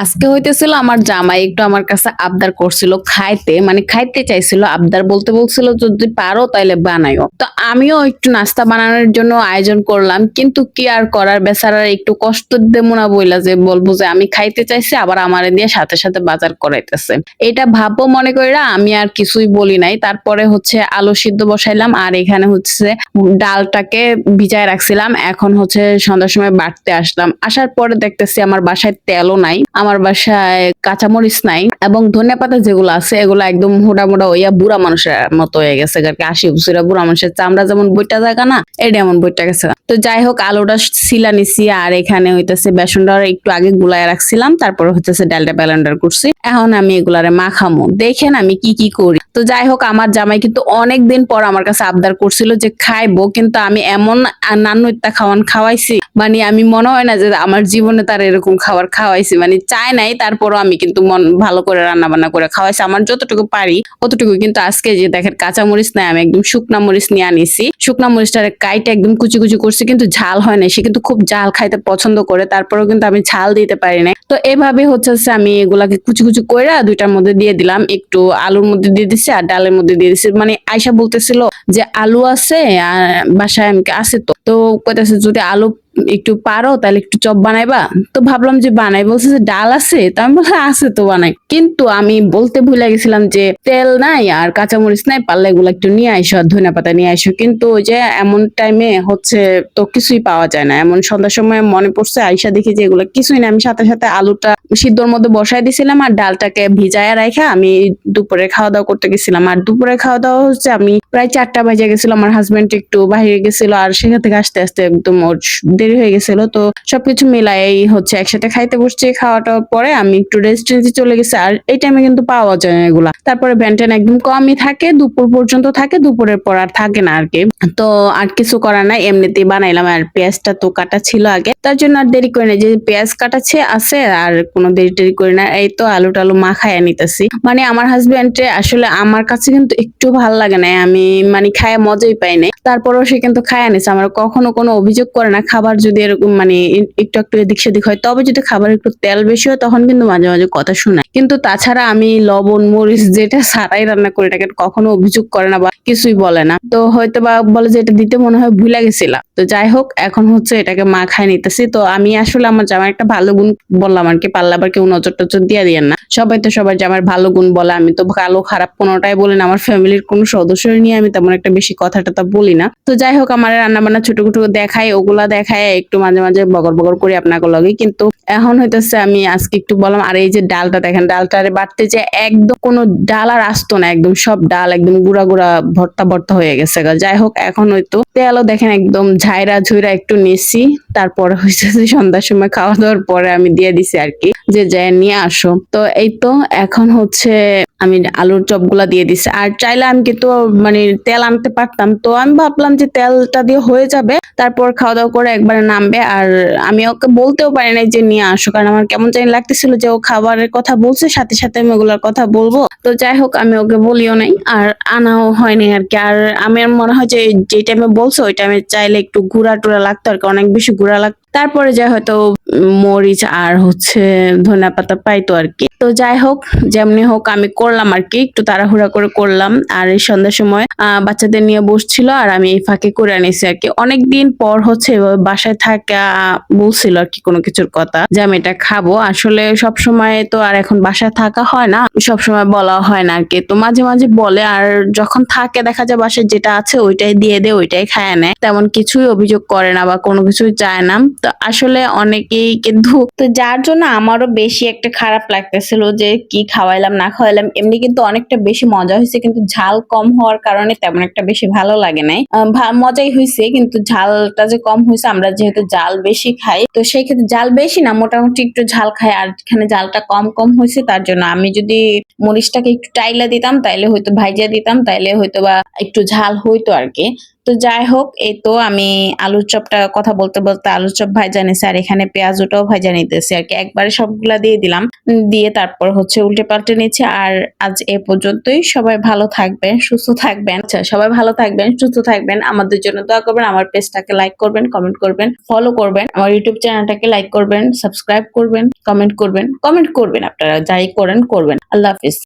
আজকে হইতেছিল আমার জামাই একটু আমার কাছে আবদার করছিল খাইতে মানে খাইতে চাইছিল আবদার বলতে বলছিল যদি পারো তাইলে বানাইও। তো আমিও একটু নাস্তা বানানোর জন্য আয়োজন করলাম, কিন্তু কি আর করার বেচারার একটু কষ্ট দেবো না বইলা যে বলব যে আমি খাইতে চাইছি, আবার আমারে দিয়ে সাথে সাথে বাজার করাইতেছে। এটা ভাববো মনে করিরা আমি আর কিছুই বলি নাই। তারপরে হচ্ছে আলু সিদ্ধ বসাইলাম, আর এখানে হচ্ছে ডালটাকে ভিজায় রাখছিলাম। এখন হচ্ছে সন্ধ্যার সময় বাটতে আসলাম। আসার পরে দেখতেছি আমার বাসায় তেলও নাই। আমার বাসায় কাঁচামরিচ নাই। এবং ধনিয়া পাতা যেগুলো আছে, এগুলো একদম মোটা মোটা হইয়া বুড়া মানুষের মতো হয়ে গেছে আর কি আশি বছরের বুড়া মানুষের। চামড়া যেমন বইটা জায়গা না এটা এমন বইটা গেছে তো যাই হোক, আলুটা সিলা নিছি, আর এখানে হইতেছে বেসনটা একটু আগে গুলায় রাখছিলাম, তারপর হইতেছে ডালটা ব্যালেন্ডার করছি। এখন আমি এগুলারে মাখামো, দেখেন আমি কি কি করি। তো যাই হোক, আমার জামাই কিন্তু অনেক দিন পর আমার কাছে আবদার করছিল যে খাইবো, কিন্তু আমি এমন নান্নু ইত্যা খাওয়ান খাওয়াইছি মানে আমি মনে হয় না যে আমার জীবনে তার এরকম খাবার খাওয়াইছি মানে চাই নাই, তারপরও আমি কিন্তু মন ভালো করে রান্না বান্না করে খাওয়াইছি। আমার যতটুকু পারি, অতটুকু কিন্তু আজকে যে দেখেন কাঁচা মরিচ নাই, আমি একদম শুকনা মরিচ নিয়ে আনিছি। শুকনা মরিচটারে কাইটে একদম কুচি কুচি করছি, কিন্তু ঝাল হয় না সে কিন্তু খুব ঝাল খাইতে পছন্দ করে, তারপরেও কিন্তু আমি ঝাল দিতে পারি না তো এভাবে হচ্ছে আমি এগুলাকে কুচি কুচি কইরা দুইটার মধ্যে দিয়ে দিলাম। একটু আলুর মধ্যে দিয়ে দিছি আর ডালের মধ্যে দিয়ে দিছি। মানে আয়সা বলতেছিল যে আলু আছে, আর বাসায় আমাকে আছে তো। তো কইতেছে যদি আলু একটু পারো, তাহলে একটু চপ বানাইবা। তো ভাবলাম যে বানাই, বলছে যে ডাল আছে? তো আমি বললাম, আছে তো বানাই। কিন্তু আমি বলতে ভুলে গেছিলাম যে তেল নাই আর কাঁচামরিচ নাই, পারলে এগুলো একটু নিয়ে আইসো আর ধনিয়া পাতা নিয়ে আইসো। কিন্তু ওই যে এমন টাইমে হচ্ছে তো কিছুই পাওয়া যায় না। এমন সন্ধ্যার সময় মনে পড়ছে, আইসা দেখি যে এগুলো কিছুই না। আমি সাথে সাথে আলুটা সিদ্ধর মধ্যে বসাই দিছিলাম আর ডালটাকে ভিজায় রেখে আমি দুপুরে খাওয়া দাওয়া করতে গেছিলাম। আর দুপুরে খাওয়া দাওয়া হচ্ছে আমি প্রায় চারটা বাজে গেছিল, আমার হাজবেন্ড একটু বাইরে গেছিল আর সেখান থেকে আসতে আসতে একদম ওর দেরি হয়ে গেছিল। তো সবকিছু মিলাই হচ্ছে একসাথে খাইতে বসছি, খাওয়াটা পরে আমি একটু রেস্ট রেস্টুরেন্টে চলে গেছি আর এই টাইমে কিন্তু পাওয়া যায় না এগুলা। তারপরে ভ্যানটেন একদম কমই থাকে, দুপুর পর্যন্ত থাকে, দুপুরের পর আর থাকে না আর কি তো আর কিছু করার নাই, এমনিতেই বানাইলাম আর পেঁয়াজটা তো কাটা ছিল আগে। তার জন্য আর দেরি করে না যে পেঁয়াজ কাটাছে, আছে আর কোনো দেরি টেরি করি না, এই তো আলু টালু মাখায় নিতেছি। মানে আমার হাজবেন্ড আসলে আমার কাছে কিন্তু একটু ভালো লাগে না, আমি মানে খায় মজাই পাই নাই। তারপরও সে কিন্তু খায় আনিছে আমার কখনো কোনো অভিযোগ করে না, খাবার যদি এরকম মানে একটু একটু এদিক সেদিক হয়, তবে যদি খাবার একটু তেল বেশি হয়, তখন কিন্তু মাঝে মাঝে কথা শোনায় কিন্তু তাছাড়া আমি লবণ, মরিচ যেটা সারাই রান্না করি, এটাকে কখনো অভিযোগ করে না বা কিছুই বলে না। তো হয়তো বা বলে যে এটা দিতে মনে হয় ভুলে গেছিলাম। তো যাই হোক, এখন হচ্ছে এটাকে মা খাই নিতেছি। তো আমি আসলে আমার জামার একটা ভালো গুণ বললাম আর কি পারলে আবার কেউ নজর টজর দিয়ে দিয়েন না। সবাই তো সবার জামার ভালো গুণ বলে, আমি তো ভালো খারাপ কোনোটাই বলি না। আমার ফ্যামিলির কোনো সদস্য নিয়ে আমি তেমন একটা বেশি কথা টথা বলি না। তো যাই হোক, আমার রান্না বান্না ছোট ছোট দেখাই, ওগুলা দেখায় একটু মাঝে মাঝে বগর বগর করি আপনাকে লগে। কিন্তু এখন হইতেছে আমি আজকে একটু বললাম, আর এই যে ডালটা দেখেন ডালটারে বাটতে যে একদম কোনো ডাল আর আসতো না, একদম সব ডাল একদম গুড়া গুড়া ভর্তা ভর্তা হয়ে গেছে যাই হোক, এখন হয়তো তেলও দেখেন একদম ঝাইরা ঝুইরা একটু নিছি, তারপর হয়েছে সন্ধ্যার সময় খাওয়া দাওয়ার পরে আমি দিয়ে দিছি আর কি, যে যাই নিয়ে আসো। তো এই তো, এখন হচ্ছে আমি আলুর চপগুলা দিয়ে দিছি। আর চাইলে আমি কিন্তু মানে তেল আনতে পারতাম। তো আমি ভাবলাম যে তেলটা দিয়ে হয়ে যাবে। তারপর খাওয়া দাওয়া করে একবারে নামবে। আর আমি ওকে বলতেও পারি নাই যে নিয়ে আসো। কারণ আমার কেমন জানি লাগতেছিল যে ও খাবারের কথা বলছে, সাথে সাথে আমি ওগুলোর কথা বলব। তো যাই হোক, আমি ওকে বলিও নাই। আর আনাও হয়নি আর কি আর আমার মনে হয় যে যে টাইমে বলছো, ওই টাইমে চাইলে একটু গুঁড়া টুরা লাগতো আর কি অনেক বেশি গুঁড়া লাগতো। তারপরে যা হয়তো মরিচ আর হচ্ছে ধনিয়া পাতা পাইতো আর কি। তো যাই হোক, যেমনি হোক আমি করলাম আর কি, একটু তাড়াহুড়া করে করলাম। আর এই সন্ধ্যার সময় বাচ্চাদের নিয়ে বসছিল আর আমি এই ফাঁকে করে আনিছি আর কি। অনেকদিন পর হচ্ছে বাসায় থাকা বলছিল আর কি কোনো কিছুর কথা যে আমি এটা খাব। আসলে সব সময় তো আর এখন বাসায় থাকা হয় না, সব সময় বলা হয় না আর কি। তো মাঝে মাঝে বলে আর যখন থাকে দেখা যায় বাসায় যেটা আছে ওইটাই দিয়ে দে ওইটাই খায় নেয়। তেমন কিছুই অভিযোগ করে না বা কোনো কিছুই চায় না। তো আসলে অনেকেই কিন্তু তো যার জন্য আমারও বেশি একটা খারাপ লাগতেছিল যে কি খাওয়াইলাম, না খাওয়াইলাম, এমনি কিন্তু অনেকটা বেশি মজা হয়েছে, কিন্তু ঝাল কম হওয়ার কারণে তেমন একটা বেশি ভালো লাগে নাই। মজাই হয়েছে কিন্তু ঝালটা যে কম হয়েছে আমরা যেহেতু জাল বেশি খাই, তো সেই ক্ষেত্রে জাল বেশি না, মোটামুটি একটু ঝাল খাই, আর এখানে জালটা কম কম হয়েছে তার জন্য আমি যদি মরিচটাকে একটু টাইলা দিতাম, তাইলে হয়তো ভাইজা দিতাম, তাইলে হয়তো বা একটু ঝাল হইতো আর কি তো যাই হোক, এই তো আমি আলুর চপটা কথা বলতে বলতে আলুর চপ ভাজা নিছি, আর এখানে পেঁয়াজটাও ভাজা নিতেছি আর কি। একবারে সবগুলা দিয়ে দিলাম, দিয়ে তারপর হচ্ছে উল্টে পাল্টে নিচ্ছি। আর আজ এ পর্যন্তই, সবাই ভালো থাকবেন, সুস্থ থাকবেন। আচ্ছা সবাই ভালো থাকবেন, সুস্থ থাকবেন। আমাদের জন্য দোয়া করবেন, আমার পেজটাকে লাইক করবেন কমেন্ট করবেন ফলো করবেন, আমার ইউটিউব চ্যানেলটাকে লাইক করবেন সাবস্ক্রাইব করবেন কমেন্ট করবেন কমেন্ট করবেন আপনারা, যাই করেন, করবেন। আল্লাহ হাফিজ।